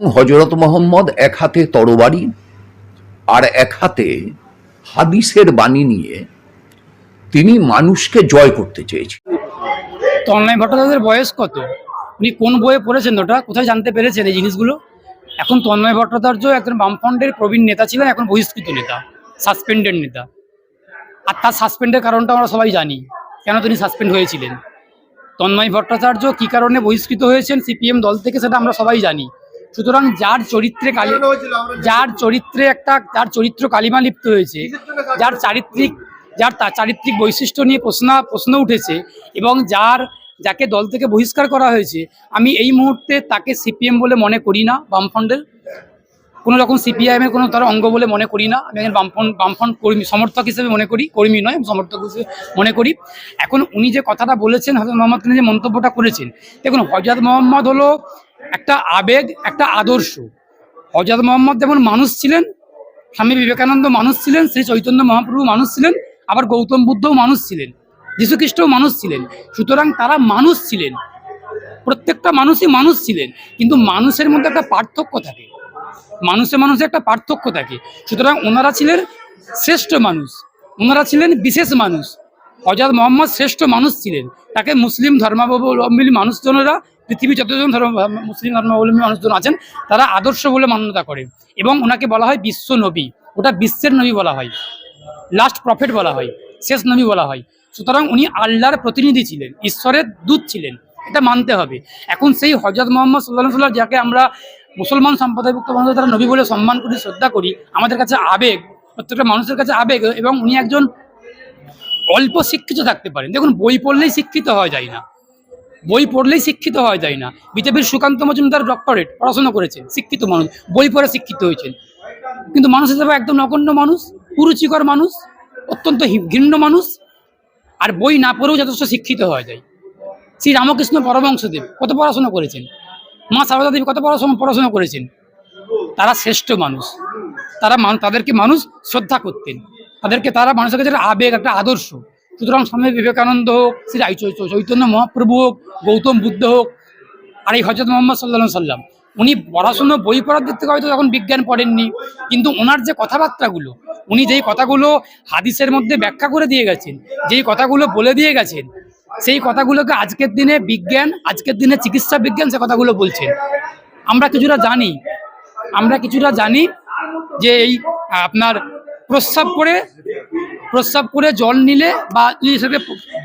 হজরত মোহাম্মদ এক হাতে তরবারি আর এক হাতে হাদিসের বাণী নিয়ে তিনি মানুষকে জয় করতে চেয়েছেন। তন্ময় ভট্টাচার্যের বয়স কত? উনি কোন বইয়ে পড়েছেন ওটা? কোথায় জানতে পেরেছেন এই জিনিসগুলো? এখন তন্ময় ভট্টাচার্য একজন বামফ্রন্টের প্রবীণ নেতা ছিলেন, এখন বহিষ্কৃত নেতা সাসপেন্ডেড নেতা। আর তার সাসপেন্ডের কারণটা আমরা সবাই জানি, কেন তিনি সাসপেন্ড হয়েছিলেন? তন্ময় ভট্টাচার্য কী কারণে বহিষ্কৃত হয়েছেন? সিপিএম দল থেকে সেটা আমরা সবাই জানি। সুতরাং যার চরিত্রে কালি যার চরিত্রে একটা যার চরিত্র কালিমা লিপ্ত হয়েছে যার চারিত্রিক যার তা চারিত্রিক বৈশিষ্ট্য নিয়ে প্রশ্ন প্রশ্ন উঠেছে এবং যার যাকে দল থেকে বহিষ্কার করা হয়েছে আমি এই মুহূর্তে তাকে সিপিএম বলে মনে করি না বামফ্রন্টের। কোনো রকম সিপিআইএমের কোনো তার অঙ্গ বলে মনে করি না আমি একজন বামফ্রন্ট বামফ্রন্ট কর্মী সমর্থক হিসেবে মনে করি কর্মী নয় সমর্থক হিসেবে মনে করি। এখন উনি যে কথাটা বলেছেন হজরত মোহাম্মদ খান যে মন্তব্যটা করেছেন দেখুন হজরত মোহাম্মদ হলো একটা আবেগ, একটা আদর্শ। হজরত মোহাম্মদ যেমন মানুষ ছিলেন, স্বামী বিবেকানন্দ মানুষ ছিলেন, শ্রী চৈতন্য মহাপ্রভু মানুষ ছিলেন, আবার গৌতম বুদ্ধও মানুষ ছিলেন, যীশুখ্রিস্টও মানুষ ছিলেন। সুতরাং তারা মানুষ ছিলেন। প্রত্যেকটা মানুষই মানুষ ছিলেন, কিন্তু মানুষের মধ্যে একটা পার্থক্য থাকে। মানুষে মানুষে একটা পার্থক্য থাকে। সুতরাং ওনারা ছিলেন শ্রেষ্ঠ মানুষ, ওনারা ছিলেন বিশেষ মানুষ। হজরত মোহাম্মদ শ্রেষ্ঠ মানুষ ছিলেন। তাকে মুসলিম ধর্মাবলম্বী মানুষজনেরা পৃথিবীর যতজন ধর্ম, মুসলিম ধর্মাবলম্বী মানুষজন আছেন, তারা আদর্শ বলে মান্যতা করে। এবং ওনাকে বলা হয় বিশ্ব নবী। ওটা বিশ্বের নবী বলা হয়। লাস্ট প্রফেট বলা হয়। শেষ নবী বলা হয়। সুতরাং উনি আল্লাহর প্রতিনিধি ছিলেন, ঈশ্বরের দূত ছিলেন। এটা মানতে হবে। এখন সেই হজরত মোহাম্মদ সাল্লাহ সাল্লাম যাকে আমরা মুসলমান সম্প্রদায়ভুক্ত মানুষ তারা নবী বলে সম্মান করি, শ্রদ্ধা করি, আমাদের কাছে আবেগ, প্রত্যেকটা মানুষের কাছে আবেগ এবং উনি একজন অল্প শিক্ষিত থাকতে পারেন। দেখুন, বই পড়লেই শিক্ষিত হওয়া যায় না। বই পড়লেই শিক্ষিত হওয়া যায় না। বিজেপির সুকান্ত মজুমদার ডক্টরেট, পড়াশোনা করেছেন শিক্ষিত মানুষ, বই পড়ে শিক্ষিত হয়েছেন। কিন্তু মানুষ হিসেবে একদম নগণ্য মানুষ, কুরুচিকর মানুষ, অত্যন্ত ঘৃণ্য মানুষ, আর বই না পড়েও যথেষ্ট শিক্ষিত হওয়া যায়। শ্রী রামকৃষ্ণ পরমংশদেব কত পড়াশোনা করেছেন? মা সারদা দেবী কত পড়াশোনা পড়াশোনা করেছেন? তারা শ্রেষ্ঠ মানুষ। তারা তাদেরকে মানুষ শ্রদ্ধা করতেন। তাদেরকে তারা মানুষের কাছে একটা আবেগ, একটা আদর্শ। সুতরাং স্বামী বিবেকানন্দ হোক, শ্রী চৈতন্য মহাপ্রভু হোক, গৌতম বুদ্ধ হোক, আর এই হজরত মোহাম্মদ সাল্লাহ সাল্লাম উনি পড়াশুনো, বই পড়ার দিক থেকে হয়তো তখন বিজ্ঞান পড়েননি, কিন্তু ওনার যে কথাবার্তাগুলো, উনি যেই কথাগুলো হাদিসের মধ্যে ব্যাখ্যা করে দিয়ে গেছেন, যেই কথাগুলো বলে দিয়ে গেছেন, সেই কথাগুলোকে আজকের দিনে বিজ্ঞান, আজকের দিনে চিকিৎসা বিজ্ঞান সে কথাগুলো বলছেন আমরা কিছুটা জানি, আমরা কিছুটা জানি যে এই, আপনার প্রস্রাব করে প্রস্রাব করে জল নিলে বা যদি সেটাকে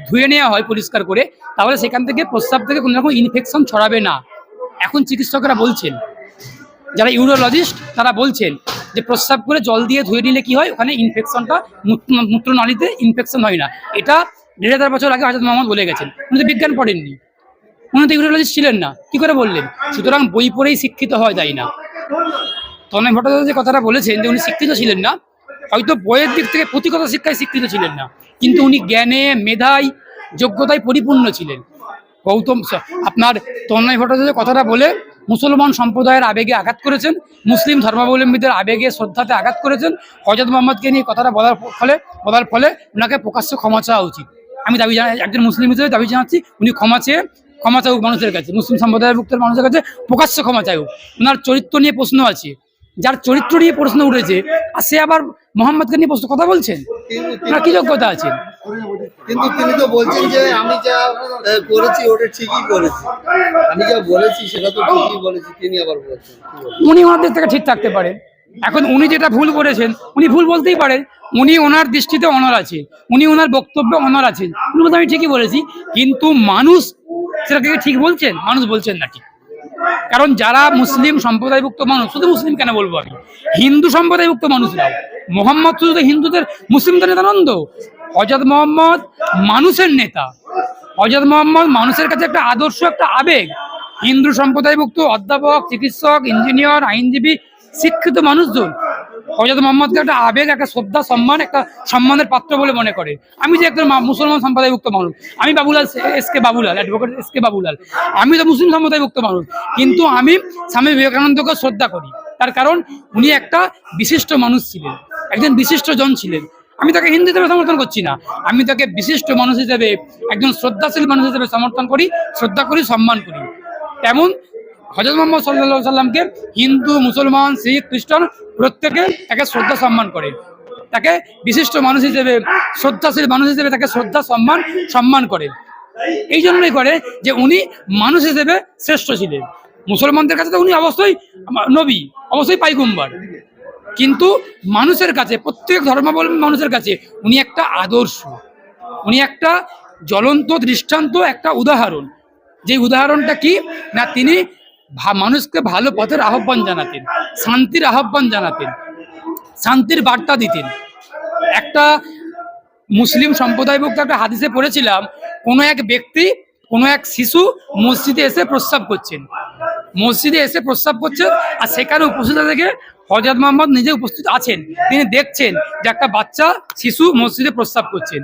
ধুয়ে নেওয়া হয় পরিষ্কার করে, তাহলে সেখান থেকে প্রস্রাব থেকে কোনো রকম ইনফেকশন ছড়াবে না। এখন চিকিৎসকরা বলছেন, যারা ইউরোলজিস্ট তারা বলছেন যে প্রস্রাব করে জল দিয়ে ধুয়ে নিলে কি হয়? ওখানে ইনফেকশনটা মূত্রনালীতে ইনফেকশন হয় না। এটা দেড় হাজার বছর আগে হাজরত মোহাম্মদ বলে গেছেন। উনি তো বিজ্ঞান পড়েননি। উনি তো ইউরোলজিস্ট ছিলেন না। কি করে বললেন? সুতরাং বই পড়েই শিক্ষিত হয় যায় না? তনয় ভট্টাচার্য যে কথাটা বলেছেন যে উনি শিক্ষিত ছিলেন না হয়তো বইয়ের দিক থেকে পুঁথিগত শিক্ষায় শিক্ষিত ছিলেন না। কিন্তু উনি জ্ঞানে, মেধায়, যোগ্যতায় পরিপূর্ণ ছিলেন। গৌতম আপনার তন্ময় ভট্টাচার্য কথাটা বলে মুসলমান সম্প্রদায়ের আবেগে আঘাত করেছেন, মুসলিম ধর্মাবলম্বীদের আবেগে, শ্রদ্ধাতে আঘাত করেছেন। হজরত মোহাম্মদকে নিয়ে কথাটা বলার ফলে বলার ফলে ওনাকে প্রকাশ্য ক্ষমা চাওয়া উচিত। আমি দাবি জানাই একজন মুসলিম হিসেবে দাবি জানাচ্ছি, উনি ক্ষমা চেয়ে, ক্ষমা চাউক মানুষের কাছে, মুসলিম সম্প্রদায়ের সম্প্রদায়ভুক্ত মানুষের কাছে প্রকাশ্য ক্ষমা চাইব ওনার চরিত্র নিয়ে প্রশ্ন আছে যার চরিত্র নিয়ে প্রশ্ন উঠেছে আর সে আবার মোহাম্মদকে নিয়ে প্রশ্ন কথা বলছেন? ওনার কি যোগ্যতা আছে? কিন্তু তিনি তো বলছেন যে আমি যা করেছি ওটা ঠিকই করেছি। আমি যা বলেছি সেটা তো ঠিকই বলেছি তিনি আবার বলছেন উনি ওনাদের থেকে ঠিক থাকতে পারেন। এখন উনি যেটা ভুল করেছেন উনি ভুল বলতেই পারেন উনি ওনার দৃষ্টিতে অনর আছে উনি ওনার বক্তব্যে অনর আছেন। উনি বলতে আমি ঠিকই বলেছি কিন্তু মানুষ সেটাকে ঠিক বলছেন? মানুষ বলছেন না ঠিক। কারণ যারা মুসলিম সম্প্রদায়ভুক্ত মানুষ, শুধু মুসলিম কেন বলব আমি? হিন্দু সম্প্রদায়ভুক্ত মানুষরাও মোহাম্মদ শুধু হিন্দুদের, মুসলিমদের নেতা নন্দ হজরত মোহাম্মদ মানুষের নেতা। হজরত মোহাম্মদ মানুষের কাছে একটা আদর্শ, একটা আবেগ। হিন্দু সম্প্রদায়ভুক্ত অধ্যাপক, চিকিৎসক, ইঞ্জিনিয়ার, আইনজীবী, শিক্ষিত মানুষজন হজরত মোহাম্মদকে একটা আবেগ, একটা শ্রদ্ধা, সম্মান, একটা সম্মানের পাত্র বলে মনে করে। আমি যে একজন মুসলমান সম্প্রদায়ভুক্ত মানুষ। আমি Babulal S K Babulal advocate S K Babulal. আমি তো মুসলিম সম্প্রদায়ভুক্ত মানুষ। কিন্তু আমি স্বামী বিবেকানন্দকে শ্রদ্ধা করি। তার কারণ উনি একটা বিশিষ্ট মানুষ ছিলেন, একজন বিশিষ্ট জন ছিলেন। আমি তাকে হিন্দু হিসেবে সমর্থন করছি না। আমি তাকে বিশিষ্ট মানুষ হিসেবে, একজন শ্রদ্ধাশীল মানুষ হিসেবে সমর্থন করি, শ্রদ্ধা করি, সম্মান করি। তেমন হজরত মোহাম্মদ সাল্লাহ সাল্লামকে হিন্দু, মুসলমান, শিখ, খ্রিস্টান প্রত্যেকে তাকে শ্রদ্ধা সম্মান করে। তাকে বিশিষ্ট মানুষ হিসেবে, শ্রদ্ধাশীল মানুষ হিসেবে তাকে শ্রদ্ধা সম্মান সম্মান করে। এই জন্যই করে যে উনি মানুষ হিসেবে শ্রেষ্ঠ ছিলেন। মুসলমানদের কাছে তো উনি অবশ্যই নবী, অবশ্যই পাইগুম্বার। কিন্তু মানুষের কাছে, প্রত্যেক ধর্মাবলম্বী মানুষের কাছে উনি একটা আদর্শ, উনি একটা জ্বলন্ত দৃষ্টান্ত, একটা উদাহরণ। যে উদাহরণটা কি? না, তিনি মানুষকে ভালো পথের আহ্বান জানাতেন, শান্তির আহ্বান জানাতেন, শান্তির বার্তা দিতেন। একটা মুসলিম সম্প্রদায়ভুক্ত একটা হাদিসে পড়েছিলাম, কোনো এক ব্যক্তি, কোনো এক শিশু মসজিদে এসে প্রস্রাব করছেন। মসজিদে এসে প্রস্রাব করছেন আর সেখানে উপস্থিত থেকে হজরত মোহাম্মদ নিজে উপস্থিত আছেন। তিনি দেখছেন যে একটা বাচ্চা, শিশু মসজিদে প্রস্রাব করছেন।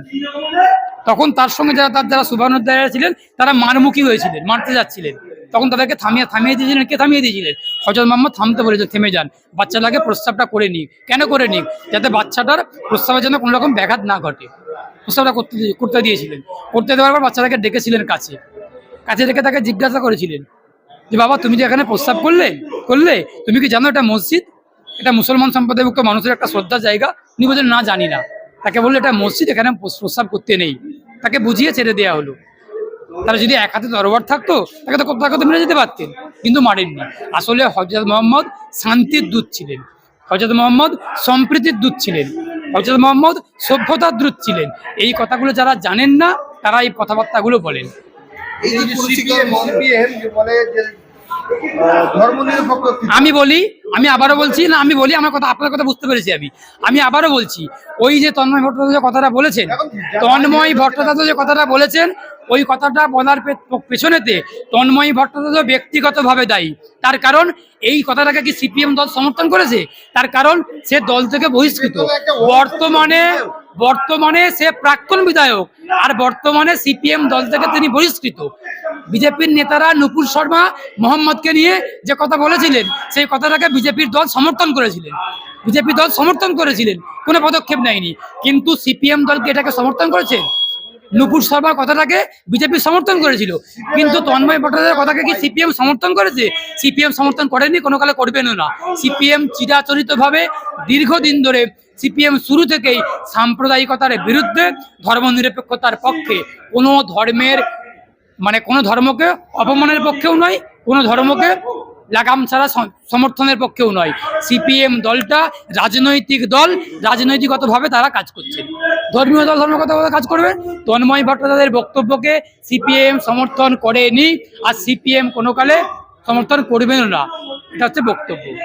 তখন তার সঙ্গে যারা তার যারা সুবর্ণ সুবানুদ্দারা ছিলেন, তারা মারমুখী হয়েছিলেন, মারতে যাচ্ছিলেন। তখন তাদেরকে থামিয়ে থামিয়ে দিয়েছিলেন। কে থামিয়ে দিয়েছিলেন? হজরত মোহাম্মদ থামতে বলেছে, থেমে যান। বাচ্চাটাকে প্রস্তাবটা করে নিক। কেন করে নিক? যাতে বাচ্চাটার প্রস্তাবের জন্য কোনো রকম ব্যাঘাত না ঘটে। প্রস্তাবটা করতে করতে দিয়েছিলেন। করতে দেওয়ার পর বাচ্চাটাকে ডেকেছিলেন কাছে। কাছে ডেকে তাকে জিজ্ঞাসা করেছিলেন যে, বাবা, তুমি যে এখানে প্রস্তাব করলে করলে, তুমি কি জানো এটা মসজিদ? এটা মুসলমান সম্প্রদায়ভুক্ত মানুষের একটা শ্রদ্ধার জায়গা। উনি বলছেন না জানি না। তাকে বলল, এটা মসজিদ, এখানে প্রস- প্রস্রাব করতে নেই। তাকে বুঝিয়ে ছেড়ে দেওয়া হলো। তারা যদি এক হাতে তরবার থাকতো তাকে তো তাকে তো মেরে যেতে পারতেন। কিন্তু মারেননি আসলে হজরত মোহাম্মদ শান্তির দূত ছিলেন। হজরত মোহাম্মদ সম্প্রীতির দূত ছিলেন। হজরত মোহাম্মদ সভ্যতার দূত ছিলেন। এই কথাগুলো যারা জানেন না তারা এই কথাবার্তাগুলো বলেন। আমি বলি আমি আবারও বলছি না আমি বলি আমার কথা আপনার কথা বুঝতে পেরেছি আমি। আমি আবারও বলছি ওই যে তন্ময় ভট্টাচার্য কথাটা বলেছেন তন্ময় ভট্টাচার্য যে কথাটা বলেছেন ওই কথাটা বলার পেছনেতে তন্ময়ী ভট্টাচার্য ব্যক্তিগতভাবে দায়ী। তার কারণ এই কথাটাকে কি সিপিএম দল সমর্থন করেছে? তার কারণ সে দল থেকে বহিষ্কৃত। বর্তমানে বর্তমানে সে প্রাক্তন বিধায়ক আর বর্তমানে সিপিএম দল থেকে তিনি বহিষ্কৃত। বিজেপির নেতারা নুপুর শর্মা, মোহাম্মদকে নিয়ে যে কথা বলেছিলেন, সেই কথাটাকে বিজেপির দল সমর্থন করেছিলেন। বিজেপি দল সমর্থন করেছিলেন, কোনো পদক্ষেপ নেয়নি। কিন্তু সিপিএম দলকে এটাকে সমর্থন করেছে? নুপুর শর্মার কথাটাকে বিজেপি সমর্থন করেছিল। কিন্তু তন্ময় ভট্টাচার্যের কথাকে কি সিপিএম সমর্থন করেছে? সিপিএম সমর্থন করেনি, কোনো কালে করবেনও না। সিপিএম চিরাচরিতভাবে দীর্ঘদিন ধরে সিপিএম শুরু থেকেই সাম্প্রদায়িকতার বিরুদ্ধে ধর্মনিরপেক্ষতার পক্ষে। কোনো ধর্মের মানে কোনো ধর্মকে অপমানের পক্ষেও নয়, কোনো ধর্মকে লাগাম ছাড়া সম- সমর্থনের পক্ষেও নয়। সিপিএম দলটা রাজনৈতিক দল, রাজনৈতিকগতভাবে তারা কাজ করছে। ধর্মীয় দল, ধর্মগতভাবে কাজ করবে। তন্ময় ভট্টাচার্যের বক্তব্যকে সিপিএম সমর্থন করেনি, আর সিপিএম কোনো কালে সমর্থন করবেন না। এটা হচ্ছে বক্তব্য।